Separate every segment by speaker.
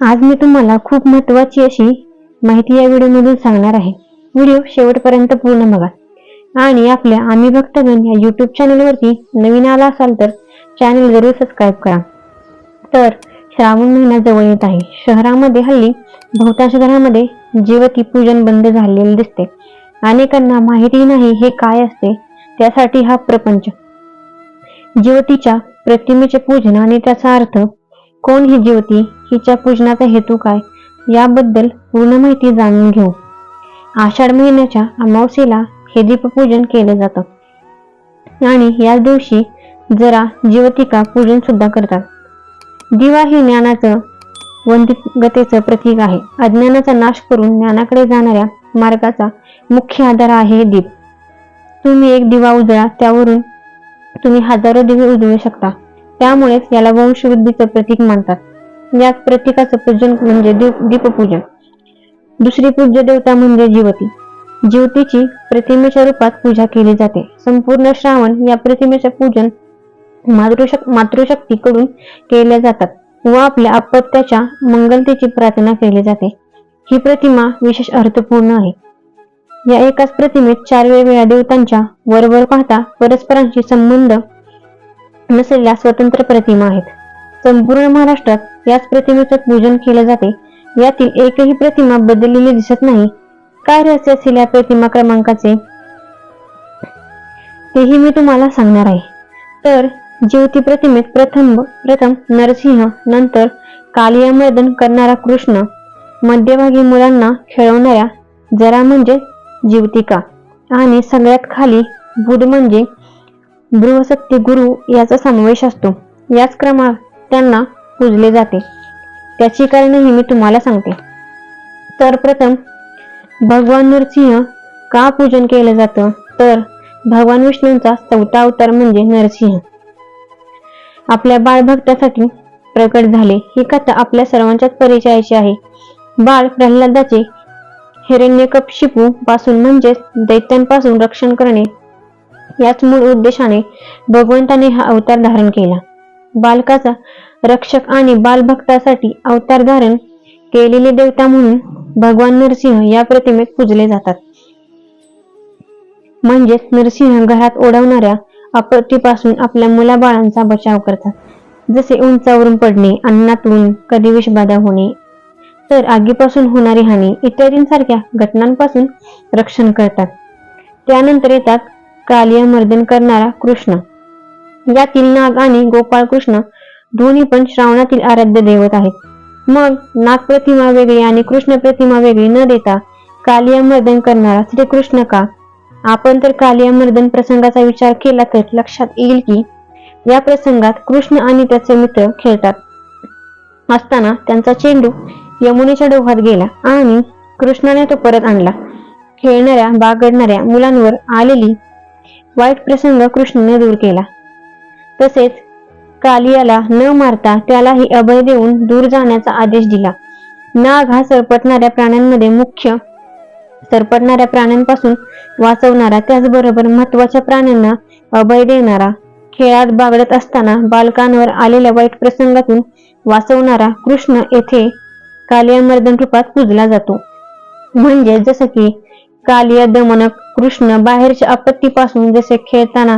Speaker 1: आज मी तुम्हाला खूप महत्वाची अशी माहिती या व्हिडिओमधून सांगणार आहे. व्हिडिओ शेवटपर्यंत पूर्ण बघा. आणि आपल्या आम्ही भक्तगण या यूट्यूब चॅनलवरती नवीन आला असाल तर चॅनल जरूर सबस्क्राईब करा. तर श्रावण महिना जवळ येत आहे. शहरामध्ये हल्ली बहुतांश घरामध्ये जीवती पूजन बंद झालेले दिसते. अनेकांना माहिती नाही हे काय असते त्यासाठी हा प्रपंच. जीवतीच्या प्रतिमेचे पूजन आणि त्याचा अर्थ कोण ही ज्योती हिच्या पूजनाचा हेतू काय याबद्दल पूर्ण माहिती जाणून घेऊ. आषाढ महिन्याच्या अमावस्येला हे दीपपूजन केलं जातं. आणि याच दिवशी जरा ज्योतिका पूजन सुद्धा करतात. दिवा हे ज्ञानाचं वंदितगतेचं प्रतीक आहे. अज्ञानाचा नाश करून ज्ञानाकडे जाणाऱ्या मार्गाचा मुख्य आधार आहे हे दीप. तुम्ही एक दिवा उजळा त्यावरून तुम्ही हजारो दिवे उजळू शकता. त्यामुळेच याला वंशवृद्धीचं प्रतीक मानतात याच प्रतीकाचं पूजन म्हणजे दीप दीपपूजन. दुसरी पूज्य देवता म्हणजे जीवती. जीवतीची प्रतिमेच्या रूपात पूजा केली जाते. संपूर्ण श्रावण या प्रतिमेचे पूजन मातृशक मातृशक्तीकडून केल्या जातात व आपल्या अपत्याच्या मंगलतेची प्रार्थना केली जाते. ही प्रतिमा विशेष अर्थपूर्ण आहे. या एकाच प्रतिमेत चार वेगवेगळ्या देवतांच्या वरवर पाहता परस्परांशी संबंध नसलेल्या स्वतंत्र प्रतिमा आहेत. संपूर्ण महाराष्ट्रात याच प्रतिमेचं पूजन केले जाते. यातील एकही प्रतिमा बदललेली दिसत नाही. काय रहस्य असेल या प्रतिमा क्रमांकाचे? तेही मी तुम्हाला सांगणार आहे. तर ज्योती प्रतिमेत प्रथम प्रथम नरसिंह नंतर कालियामर्दन करणारा कृष्ण मध्यभागी मुलांना खेळवणाऱ्या जरा म्हणजे जीवतिका आणि सगळ्यात खाली बुध म्हणजे बृहस्पती गुरु याचा समावेश असतो. याच क्रमात त्यांना पूजले जाते. त्याची कारणही मी तुम्हाला सांगते. तर प्रथम भगवान नरसिंह का पूजन केलं जातं? तर भगवान विष्णूंचा चौथा अवतार म्हणजे नरसिंह आपल्या बाळभक्तासाठी प्रकट झाले ही कथा आपल्या सर्वांच्याच परिचयाची आहे. बाळ प्रल्हादाचे हिरण्यकशिपू पासून म्हणजेच दैत्यांपासून रक्षण करणे याच मूळ उद्देशाने भगवंताने हा अवतार धारण केला. बालकाचा रक्षक आणि बालभक्तासाठी अवतार धारण केलेले देवता म्हणून भगवान नरसिंह या प्रतिमेत पूजले जातात. म्हणजेच नरसिंह घरात ओढवणाऱ्या आपत्तीपासून आपल्या मुलाबाळांचा बचाव करतात. जसे उंचावरून पडणे अन्नातून कधी विषबाधा होणे तर आगीपासून होणारी हानी इत्यादींसारख्या घटनांपासून रक्षण करतात. त्यानंतर येतात कालियामर्दन करणारा कृष्ण. यातील नाग आणि गोपाळ कृष्ण दोन्ही पण श्रावणातील आराध्य दैवत आहेत. मग नाग प्रतिमा वेगळी आणि कृष्ण प्रतिमा वेगळी न देता कालिया मर्दन करणारा श्रीकृष्ण का? आपण तर कालियामर्दन प्रसंगाचा विचार केला तर लक्षात येईल की या प्रसंगात कृष्ण आणि त्याचे मित्र खेळतात. असताना त्यांचा चेंडू यमुनेच्या डोहात गेला आणि कृष्णाने तो परत आणला. खेळणाऱ्या बागडणाऱ्या मुलांवर आलेली वाईट प्रसंग कृष्णाने दूर केला. तसेच कालियाला न मारता त्यालाही अभय देऊन दूर जाण्याचा आदेश दिला. नाग हा सरपटणाऱ्या प्राण्यांमध्ये मुख्य सरपटणाऱ्या प्राण्यांपासून वाचवणारा त्याचबरोबर महत्त्वाच्या प्राण्यांना अभय देणारा खेळात बागडत असताना बालकांवर आलेल्या वाईट प्रसंगातून वाचवणारा कृष्ण येथे कालियामर्दन रूपात पूजला जातो. म्हणजे जसं की कालिया दमनक कृष्ण बाहेरच्या आपत्तीपासून जसे खेळताना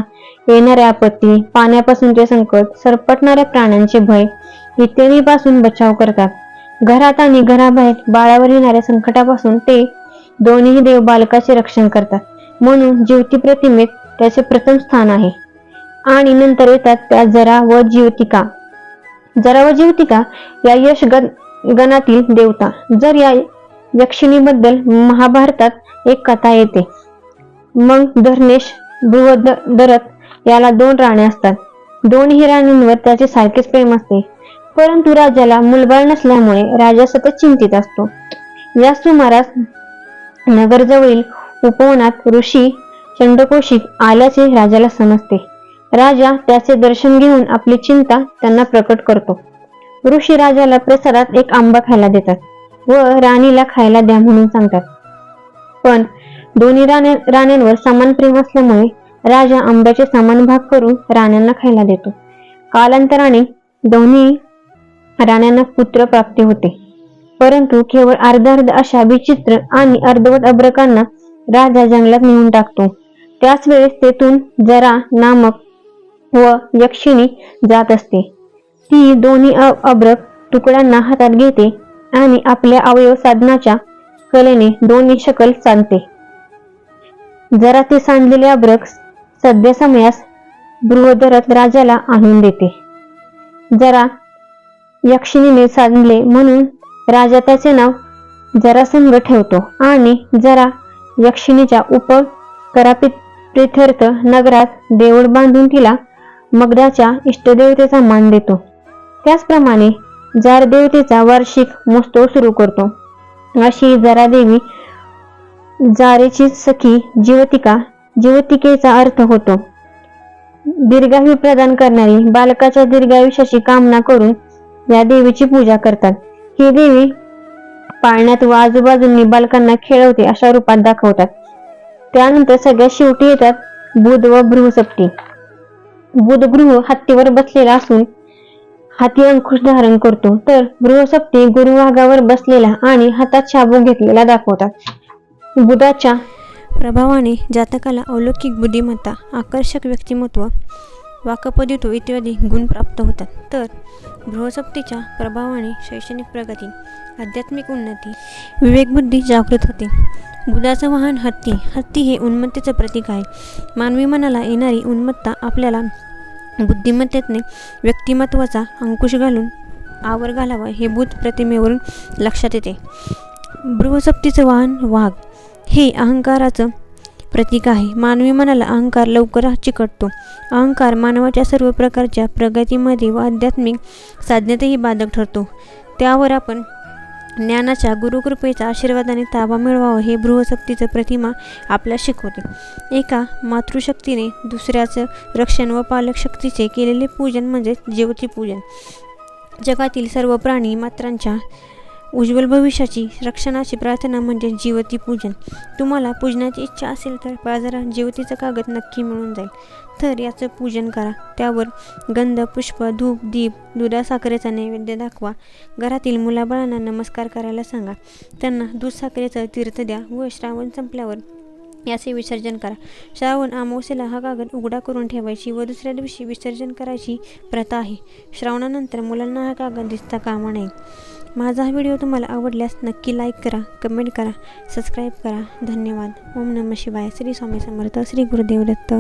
Speaker 1: येणाऱ्या आपत्ती पाण्यापासूनचे संकट सरपटणाऱ्या प्राण्यांचे भय इत्यादीपासून बचाव करतात. घरात आणि घराबाहेर बाळावर येणाऱ्या संकटापासून ते दोन्ही देव बालकाचे रक्षण करतात. म्हणून जीवती प्रतिमेत त्याचे प्रथम स्थान आहे. आणि नंतर येतात त्या जरा व जीवतिका जरा व जीवतिका या यश गण गणातील देवता. जर या यक्षिणीबद्दल महाभारतात एक कथा येते. मग धर्नेश बृहदरथ याला दोन राण्या असतात. दोन्ही राणींवर त्याचे सारखेच प्रेम असते. परंतु राजाला मुलबाळ नसल्यामुळे राजा सतत चिंतित असतो. या सुमारास नगरजवळील उपवनात ऋषी चंडकोशी आल्याचे राजाला समजते. राजा त्याचे दर्शन घेऊन आपली चिंता त्यांना प्रकट करतो. ऋषी राजाला प्रसादात एक आंबा खायला देतात. व राणीला खायला द्या म्हणून सांगतात. पण दोन्ही राणे राण्यांवर समान प्रेम असल्यामुळे राजा आंब्याचे समान भाग करून राण्यांना खायला देतो. कालांतराने दोन्ही राण्यांना पुत्र प्राप्ती होते. परंतु केवळ अर्ध अर्ध अशा विचित्र आणि अर्धवट अब्रकांना राजा जंगलात नेऊन टाकतो. त्याच वेळेस तेथून जरा नामक व यक्षिणी जात असते. ती दोन्ही अब्रक तुकड्यांना हातात घेते आणि आपल्या अवयव साधनाच्या कलेने दोन्ही शकल सांधते जरा ते सांधलेले अब्रक सध्या समयास बृहदरथ राजाला आणून देते. जरा यक्षिणीने सांधले म्हणून राजा त्याचे नाव जरासंघ ठेवतो आणि जरा यक्षिणीच्या उप करापित नगरात देऊळ बांधून तिला मगधाच्या इष्टदेवतेचा मान देतो. त्याचप्रमाणे जार देवतेचा वार्षिक महोत्सव सुरू करतो. अशी जरा देवी जारेची सखी जीवतिका जीवतिकेचा अर्थ होतो. दीर्घायु प्रदान करणारी बालकाच्या दीर्घायुष्याची कामना करून या देवीची पूजा करतात. ही देवी पाळण्यात व आजूबाजूंनी बालकांना खेळवते अशा रूपात दाखवतात. त्यानंतर सगळ्यात शेवटी येतात बुध व बृहसप्ती बुध गृह हत्तीवर बसलेला असून हाती अंकुश धारण करतो. तर बृहसप्ती गुरुवागावर बसलेला आणि हातात शाबूक घेतलेला दाखवतात. बुधाच्या
Speaker 2: प्रभावाने जातकाला अलौकिक बुद्धिमत्ता आकर्षक व्यक्तिमत्व वाकपदितो इत्यादी गुण प्राप्त होतात. तर बृहस्पतीच्या प्रभावाने शैक्षणिक प्रगती आध्यात्मिक उन्नती विवेकबुद्धी जागृत होते. बुधाचं वाहन हत्ती हत्ती हे उन्मत्तेचं प्रतीक आहे. मानवी मनाला येणारी उन्मत्ता आपल्याला बुद्धिमत्तेने व्यक्तिमत्वाचा अंकुश घालून आवर घालावा हे भूत प्रतिमेवरून लक्षात येते. बृहसप्तीचं वाहन वाघ हे अहंकाराचं प्रतीक आहे. मानवी मनाला अहंकार लवकर चिकटतो. अहंकार मानवाच्या सर्व प्रकारच्या प्रगतीमध्ये व आध्यात्मिक साधनेतही बाधक ठरतो. त्यावर आपण ज्ञानाच्या गुरुकृपेचा आशीर्वादाने ताबा मिळवावा हे बृहशक्तीचं प्रतिमा आपल्याला शिकवते. एका मातृशक्तीने दुसऱ्याचं रक्षण व पालक शक्तीचे केलेले पूजन म्हणजे ज्योती पूजन. जगातील सर्व प्राणी मात्रांच्या उज्ज्वल भविष्याची रक्षणाची प्रार्थना म्हणजे जीवती पूजन. तुम्हाला पूजनाची इच्छा असेल तर बाजारात जीवतीचा कागद नक्की मिळून जाईल. तर याचं पूजन करा. त्यावर गंध पुष्प धूप दीप दुधा साखरेचा नैवेद्य दाखवा. घरातील मुलाबाळांना नमस्कार करायला सांगा. त्यांना दूध साखरेचं तीर्थ द्या व श्रावण संपल्यावर याचे विसर्जन करा. श्रावण अमावस्येला हा कागद उघडा करून ठेवायची व दुसऱ्या दिवशी विसर्जन करायची प्रथा आहे. श्रावणानंतर मुलांना हा कागद दिसता कामा नये. माझा हा व्हिडिओ तुम्हाला आवडल्यास नक्की लाईक करा कमेंट करा सबस्क्राईब करा. धन्यवाद. ओम नम शिवाय. श्री स्वामी समर्थ श्री गुरुदेव दत्त.